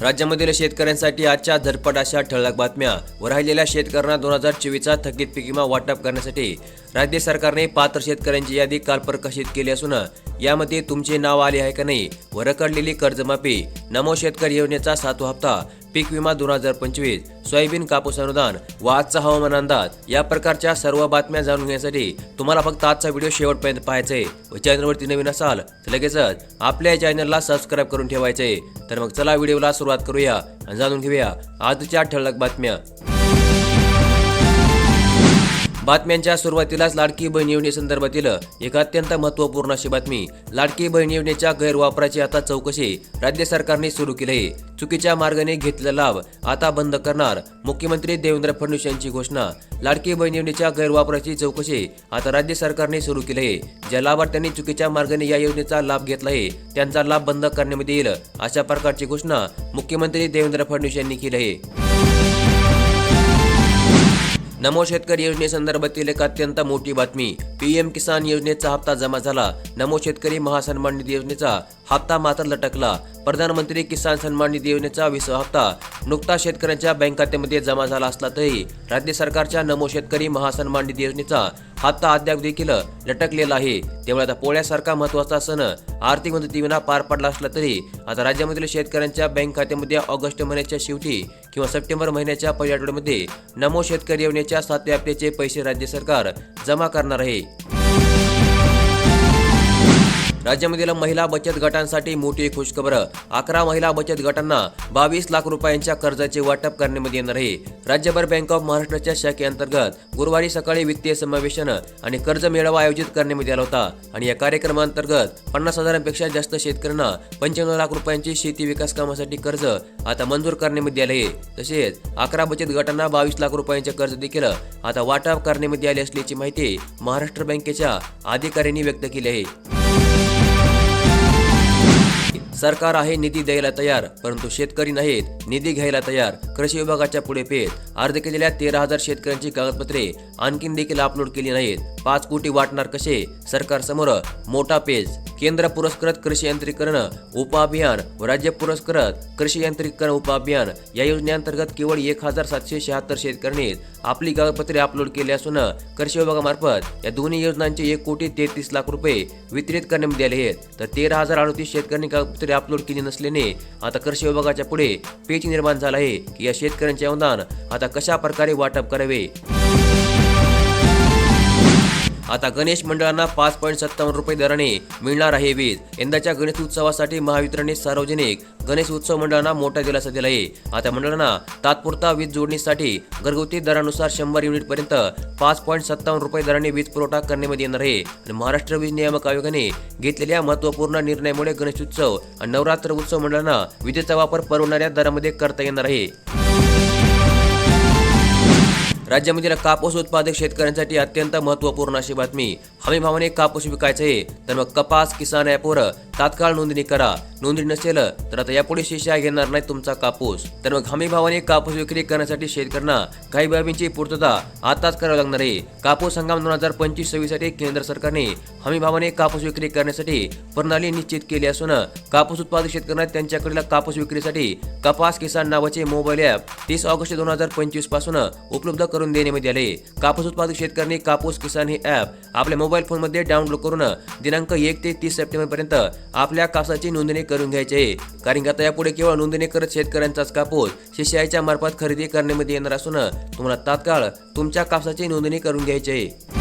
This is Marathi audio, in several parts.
राज्यामधील शेतकऱ्यांसाठी आजच्या झटपट अशा ठळक बातम्या व राहिलेल्या शेतकऱ्यांना दोन हजार चोवीसचा थकीत पीक विमा वाटप करण्यासाठी राज्य सरकारने पात्र शेतकऱ्यांची यादी काल प्रकाशित केली असून यामध्ये तुमचे नाव आले आहे का नाही व रखडलेली कर्जमाफी नमो शेतकरी योजनेचा सातवा हप्ता पीक विमा दोन हजार पंचवीस सोयाबीन कापूस अनुदान व आजचा हवामान अंदाज या प्रकारच्या सर्व बातम्या जाणून घेण्यासाठी तुम्हाला फक्त आजचा व्हिडिओ शेवटपर्यंत पाहायचा आहे व चॅनलवरती नवीन असाल तर लगेचच आपल्या चॅनलला सबस्क्राईब करून ठेवायचे तर मग चला व्हिडिओला सुरुवात करूया आणि जाणून घेऊया आजच्या ठळक बातम्या. बातम्यांच्या सुरुवातीलाच लाडकी बहीण योजनेसंदर्भातील एक अत्यंत महत्त्वपूर्ण अशी बातमी. लाडकी बहीण योजनेच्या गैरवापराची आता चौकशी राज्य सरकारने सुरू केली आहे. चुकीच्या मार्गाने घेतलेला लाभ आता बंद करणार मुख्यमंत्री देवेंद्र फडणवीस यांची घोषणा. लाडकी बहीण योजनेच्या गैरवापराची चौकशी आता राज्य सरकारने सुरू केली आहे. ज्या लाभार्थ्यांनी चुकीच्या मार्गाने या योजनेचा लाभ घेतला आहे त्यांचा लाभ बंद करण्यामध्ये येईल अशा प्रकारची घोषणा मुख्यमंत्री देवेंद्र फडणवीस यांनी केली आहे. नमो शेतकरी योजनेसंदर्भातील एक अत्यंत मोठी बातमी. पीएम किसान योजनेचा हप्ता जमा झाला. नमो शेतकरी महासन्मान निधी योजनेचा हप्ता मात्र लटकला. प्रधानमंत्री किसान सन्मान निधी योजनेचा विसावा हप्ता नुकता शेतकऱ्यांच्या बँक खात्यामध्ये जमा झाला असला तरी राज्य सरकारच्या नमो शेतकरी महासन्मान निधी योजनेचा हप्ता अद्याप देखील लटकलेला आहे. त्यामुळे आता पोळ्यासारखा महत्त्वाचा सण आर्थिक मदतीविना पार पडला असला तरी आता राज्यामधील शेतकऱ्यांच्या बँक खात्यामध्ये ऑगस्ट महिन्याच्या शेवटी किंवा सप्टेंबर महिन्याच्या पहिल्या आठवड्यामध्ये नमो शेतकरी योजनेच्या सातव्या हप्त्याचे पैसे राज्य सरकार जमा करणार आहे. राज्यामधील महिला बचत गटांसाठी मोठी खुशखबर. अकरा महिला बचत गटांना बावीस लाख रुपयांच्या कर्जाचे वाटप करण्यामध्ये येणार आहे. राज्यभर बँक ऑफ महाराष्ट्राच्या शाखेअंतर्गत गुरुवारी सकाळी वित्तीय समावेशन आणि कर्ज मेळावा आयोजित करण्यामध्ये आला होता. आणि या कार्यक्रमांतर्गत पन्नास हजारांपेक्षा जास्त शेतकऱ्यांना पंच्याण्णव लाख रुपयांची शेती विकास कामासाठी कर्ज आता मंजूर करण्यामध्ये आले आहे. तसेच अकरा बचत गटांना बावीस लाख रुपयांचे कर्ज देखील आता वाटप करण्यामध्ये आले असल्याची माहिती महाराष्ट्र बँकेच्या अधिकाऱ्यांनी व्यक्त केली आहे. सरकार आहे निधी द्यायला तयार. परंतु शेतकरी नाहीत निधी घ्यायला तयार. कृषी विभागाच्या पुढे पेट. अर्ज केलेल्या तेरा हजार शेतकऱ्यांची कागदपत्रे आणखीन देखील अपलोड केली नाहीत. पाच कोटी वाटणार कसे? सरकार समोर मोठा पेज केंद्र पुरस्कृत कृषी यंत्रीकरण उपअभियान व राज्य पुरस्कृत कृषी यंत्रीकरण उपअभियान या योजनेअंतर्गत केवळ एक हजार सातशे शहात्तर शेतकऱ्यांनी आपली कागदपत्रे अपलोड केली असून कृषी विभागामार्फत या दोन्ही योजनांचे एक कोटी तेहतीस लाख रुपये वितरित करण्यात आले आहेत. तर तेरा हजार अडतीस शेतकऱ्यांनी कागदपत्रे अपलोड केली नसल्याने आता कृषी विभागाच्या पुढे पेच निर्माण झाला आहे की या शेतकऱ्यांचे अनुदान आता कशा प्रकारे वाटप करावे? आता गणेश मंडळांना पाच पॉईंट सत्तावन्न रुपये दराने मिळणार आहे वीज. यंदाच्या गणेश उत्सवासाठी महावितरणने सार्वजनिक गणेश उत्सव मंडळांना मोठा दिलासा दिला आहे आता मंडळांना तात्पुरता वीज जोडणीसाठी घरगुती दरानुसार शंभर युनिट पर्यंत पाच पॉईंट सत्तावन्न रुपये दराने वीज पुरवठा करण्यामध्ये येणार आहे. आणि महाराष्ट्र वीज नियामक आयोगाने घेतलेल्या महत्त्वपूर्ण निर्णयामुळे गणेश उत्सव आणि नवरात्र उत्सव मंडळांना विजेचा वापर परवडणाऱ्या दरामध्ये करता येणार आहे. राज्यामधील कापूस उत्पादक शेतकऱ्यांसाठी अत्यंत महत्त्वपूर्ण अशी बातमी. हमी भावाने कापूस विकायचा आहे. तर मग कपास किसान ॲपवर तात्काळ नोंदणी करा. नोंदणी नसेल तर आता यापुढे शिष्या घेणार नाही तुमचा कापूस. तर मग हमी भावाने कापूस विक्री करण्यासाठी शेतकऱ्यांना काही बाबींची पूर्तता आताच करावी लागणार आहे. कापूस हंगाम दोन हजार पंचवीस सव्वीसाठी केंद्र सरकारने हमी भावाने कापूस विक्री करण्यासाठी प्रणाली निश्चित केली असून कापूस उत्पादक शेतकऱ्यांना त्यांच्याकडील कापूस विक्रीसाठी कपास किसान नावाचे मोबाईल ॲप तीस ऑगस्ट दोन हजार पंचवीसपासून उपलब्ध करून देण्यामध्ये आले. कापूस उत्पादक शेतकऱ्यांनी कापूस किसान हे ॲप आपल्या मोबाईल फोनमध्ये डाउनलोड करून दिनांक एक ते तीस सप्टेंबर पर्यंत आपल्या कापसाची नोंदणी करून घ्यायची. आहे कारण की आता यापुढे केवळ नोंदणी करत शेतकऱ्यांचाच कापूस शिष्याच्या मार्फत खरेदी करण्यामध्ये येणार असून तुम्हाला तात्काळ तुमच्या कापसाची नोंदणी करून घ्यायची. आहे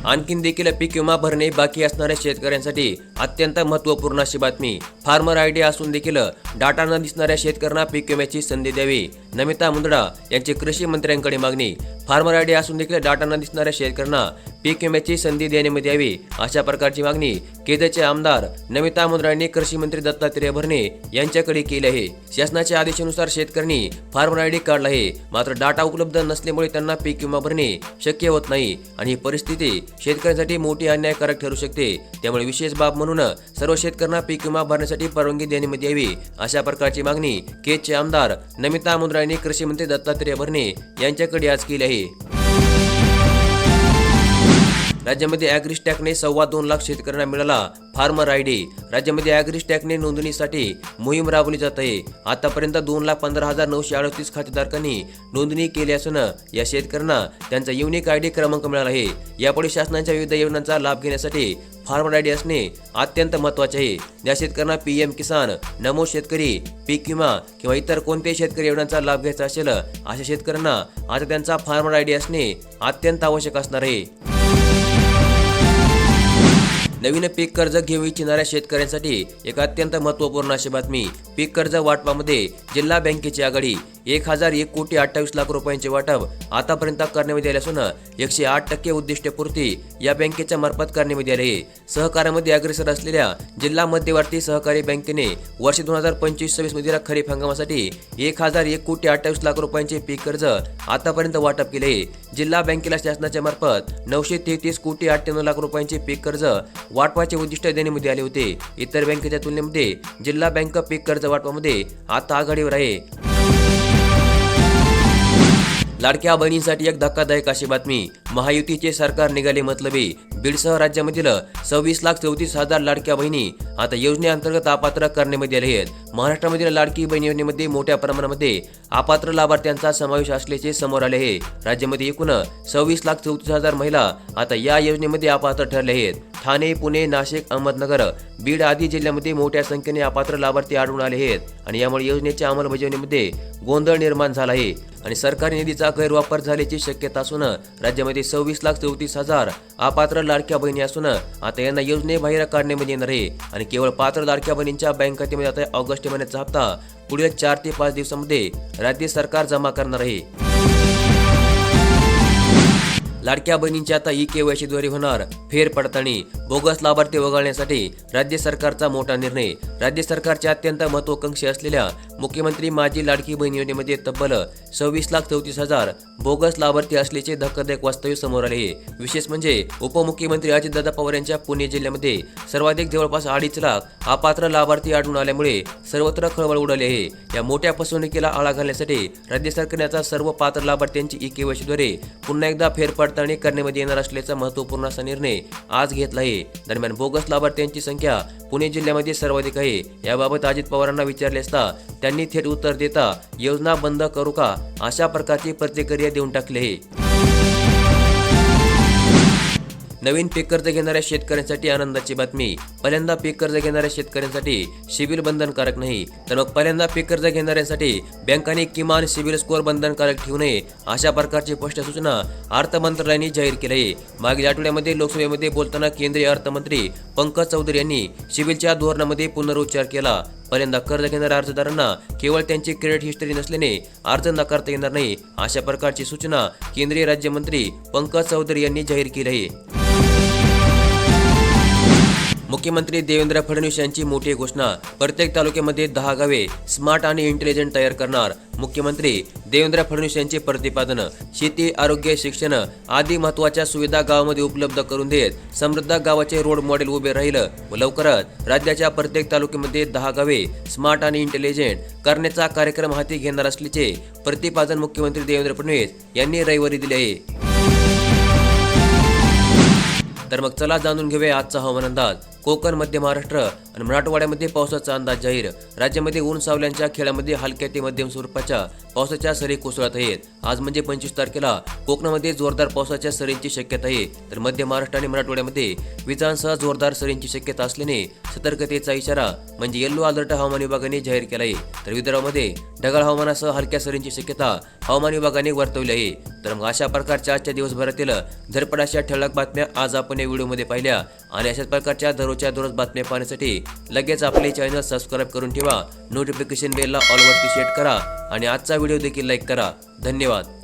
आणखीन देखील पीक विमा भरणे बाकी असणाऱ्या शेतकऱ्यांसाठी अत्यंत महत्त्वपूर्ण अशी बातमी. फार्मर आय डी असून देखील डाटा न दिसणाऱ्या शेतकऱ्यांना पीक विम्याची संधी द्यावी. नमिता मुंदडा यांची कृषी मंत्र्यांकडे मागणी. फार्मर आय डी असून देखील डाटांना दिसणाऱ्या शेतकऱ्यांना पीक विम्याची संधी देण्यामध्ये यावी अशा प्रकारची मागणी केदचे आमदार नमिता मुंदडा यांनी कृषी मंत्री दत्तात्रय भरणे यांच्याकडे केली आहे. शासनाच्या आदेशानुसार शेतकऱ्यांनी फार्मर आय डी काढला आहे. मात्र डाटा उपलब्ध नसल्यामुळे त्यांना पीक विमा भरणे शक्य होत नाही आणि ही परिस्थिती शेतकऱ्यांसाठी मोठी अन्यायकारक ठरू शकते. त्यामुळे विशेष बाब म्हणून सर्व शेतकऱ्यांना पीक विमा भरण्यासाठी परवानगी देण्यामध्ये यावी अशा प्रकारची मागणी केदचे आमदार नमिता मुंद्रा यांनी कृषी मंत्री दत्तात्रय भरणे यांच्याकडे आज केली आहे. राज्यामध्ये ॲग्रिस्टॅकने सव्वा दोन लाख शेतकऱ्यांना मिळाला फार्मर आय डी. राज्यामध्ये ॲग्रिस्टॅकने नोंदणीसाठी मोहीम राबवली जात आहे. आतापर्यंत दोन लाख पंधरा हजार नऊशे अडतीस खातेधारकांनी नोंदणी केली असून या शेतकऱ्यांना त्यांचा युनिक आय डी क्रमांक मिळाला आहे. यापुढे शासनाच्या विविध योजनांचा लाभ घेण्यासाठी फार्मर आय डी असणे अत्यंत महत्त्वाचे आहे. या शेतकऱ्यांना पी एम किसान नमो शेतकरी पीक विमा किंवा इतर कोणत्याही शेतकरी योजनांचा लाभ घ्यायचा असेल अशा शेतकऱ्यांना आता त्यांचा फार्मर आय डी असणे अत्यंत आवश्यक असणार आहे. नवीन पीक कर्ज घेऊ इच्छिणाऱ्या शेतकऱ्यांसाठी एक अत्यंत महत्त्वपूर्ण अशी बातमी. पीक कर्ज वाटपामध्ये जिल्हा बँकेची आघाडी एक हजार एक कोटी अठ्ठावीस लाख रुपयांचे वाटप आतापर्यंत करण्यामध्ये आले असून एकशे आठ टक्के उद्दिष्टपूर्ती या बँकेच्या मार्फत करण्यामध्ये आली आहे. सहकार्यामध्ये अग्रेसर असलेल्या जिल्हा मध्यवर्ती सहकारी बँकेने वर्ष दोन हजार पंचवीस सव्वीस मधील खरीप हंगामासाठी एक हजार एक कोटी अठ्ठावीस लाख रुपयांचे पीक कर्ज आतापर्यंत वाटप केले आहे. जिल्हा बँकेला शासनाच्या मार्फत नऊशे तेहतीस कोटी अठ्ठ्याण्णव लाख रुपयांचे पीक कर्ज वाटपाचे उद्दिष्ट देण्यामध्ये आले होते. इतर बँकेच्या तुलनेमध्ये जिल्हा बँक पीक कर्ज वाटपामध्ये आता आघाडीवर आहे. लाडक्या बहिणींसाठी एक धक्कादायक अशी बातमी. महायुतीचे सरकार निघाले मतलबी. बीडसह राज्यामधील सव्वीस लाख चौतीस हजार लाडक्या बहिणी आता योजनेअंतर्गत अपात्र करण्यामध्ये आले आहेत. महाराष्ट्रामधील लाडकी बहीण योजनेमध्ये मोठ्या प्रमाणामध्ये अपात्र लाभार्थ्यांचा समावेश असल्याचे समोर आले आहे. राज्यामध्ये एकूण सव्वीस लाख चौतीस हजार महिला आता या योजनेमध्ये अपात्र ठरले आहेत. ठाणे पुणे नाशिक अहमदनगर बीड आदी जिल्ह्यामध्ये मोठ्या संख्येने अपात्र लाभार्थी आढळून आले आहेत. आणि यामुळे योजनेच्या अंमलबजावणीमध्ये गोंधळ निर्माण झाला आहे. आणि सरकारी निधीचा गैरवापर झाल्याची शक्यता असून राज्यामध्ये सव्वीस लाख चौतीस हजार अपात्र लाडक्या बहिणी असून आता यांना योजनेबाहेर काढण्यामध्ये येणार आहे. आणि केवळ पात्र लाडक्या बहिणींच्या बँक खात्यामध्ये आता ऑगस्ट महिन्याचा हप्ता पुढील चार ते पाच दिवसामध्ये राज्य सरकार जमा करणार आहे. लाडक्या बहिणींची आता ई केवायसीद्वारे होणार. फेर पडताळणी. बोगस लाभार्थी वगळण्यासाठी राज्य सरकारचा मोठा निर्णय. राज्य सरकारच्या अत्यंत महत्वाकांक्षी असलेल्या मुख्यमंत्री माझी लाडकी बहीण योजनेमध्ये तब्बल सव्वीस लाख चौतीस हजार बोगस लाभार्थी असल्याचे धक्कादायक वास्तव्य समोर आले. आहे विशेष म्हणजे उपमुख्यमंत्री अजितदादा पवार यांच्या पुणे जिल्ह्यामध्ये सर्वाधिक जवळपास अडीच लाख अपात्र लाभार्थी आढळून आल्यामुळे सर्वत्र खळबळ उडाली आहे. या मोठ्या फसवणुकीला आळा घालण्यासाठी राज्य सरकारने आता सर्व पात्र लाभार्थ्यांची ई केवायसीद्वारे पुन्हा एकदा पडताळणी करण्यामध्ये येणार असल्याचा महत्त्वपूर्ण असा निर्णय आज घेतला आहे दरम्यान बोगस लाभार्थ्यांची संख्या पुणे जिल्ह्यामध्ये सर्वाधिक आहे. याबाबत अजित पवारांना विचारले असता त्यांनी थेट उत्तर देता योजना बंद करू का? अशा प्रकारची प्रतिक्रिया देऊन टाकली आहे. नवीन पीक कर्ज घेणाऱ्या शेतकऱ्यांसाठी आनंदाची बातमी. पहिल्यांदा पीक कर्ज घेणाऱ्या शेतकऱ्यांसाठी शिबिर बंधनकारक नाही तर मग पहिल्यांदा पीक कर्ज घेणाऱ्यांसाठी बँकांनी किमान सिबिल स्कोअर बंधनकारक ठेवू नये अशा प्रकारची स्पष्ट सूचना अर्थ मंत्रालयाने जाहीर केली आहे. मागील आठवड्यामध्ये लोकसभेमध्ये बोलताना केंद्रीय अर्थमंत्री पंकज चौधरी यांनी सिबिलच्या धोरणामध्ये पुनरुच्चार केला. पहिल्यांदा कर्ज घेणाऱ्या अर्जदारांना केवळ त्यांची क्रेडिट हिस्टरी नसल्याने अर्ज नाकारता येणार नाही अशा प्रकारची सूचना केंद्रीय राज्यमंत्री पंकज चौधरी यांनी जाहीर केली आहे. मुख्यमंत्री देवेंद्र फडणवीस यांची मोठी घोषणा. प्रत्येक तालुक्यामध्ये दहा गावे स्मार्ट आणि इंटेलिजंट तयार करणार. मुख्यमंत्री देवेंद्र फडणवीस यांचे प्रतिपादन. शेती आरोग्य शिक्षण आदी महत्त्वाच्या सुविधा गावामध्ये उपलब्ध करून देत समृद्ध गावाचे रोड मॉडेल उभे राहील. व लवकरच राज्याच्या प्रत्येक तालुक्यामध्ये दहा गावे स्मार्ट आणि इंटेलिजंट करण्याचा कार्यक्रम हाती घेणार असल्याचे प्रतिपादन मुख्यमंत्री देवेंद्र फडणवीस यांनी रविवारी दिले आहे. तर मग चला जाणून घेऊया आजचा हवामान अंदाज. कोकण मध्य महाराष्ट्र आणि मराठवाड्यामध्ये पावसाचा अंदाज जाहीर. राज्यामध्ये ऊन सावल्यांच्या खेळामध्ये हलक्या ते मध्यम स्वरूपाच्या पावसाच्या सरी कोसळत आहेत. आज म्हणजे पंचवीस तारखेला कोकणामध्ये जोरदार पावसाच्या सरींची शक्यता आहे. तर मध्य महाराष्ट्र आणि मराठवाड्यामध्ये विजांसह जोरदार सरींची शक्यता असल्याने सतर्कतेचा इशारा म्हणजे येल्लो अलर्ट हवामान विभागाने जाहीर केला आहे. तर विदर्भामध्ये ढगाळ हवामानासह हलक्या सरींची शक्यता हवामान विभागाने वर्तवली आहे. तर मग अशा प्रकारच्या आजच्या दिवसभरातील झरपडाशा ठळक बातम्या आज आपण या व्हिडिओमध्ये पाहिल्या. आणि अशाच प्रकारच्या दररोजच्या दररोज बातम्या पाहण्यासाठी लगेच आपले चॅनल सबस्क्राईब करून ठेवा. नोटिफिकेशन बेलला ऑलवरती सेट करा. आणि आजचा व्हिडिओ देखील लाईक करा. धन्यवाद.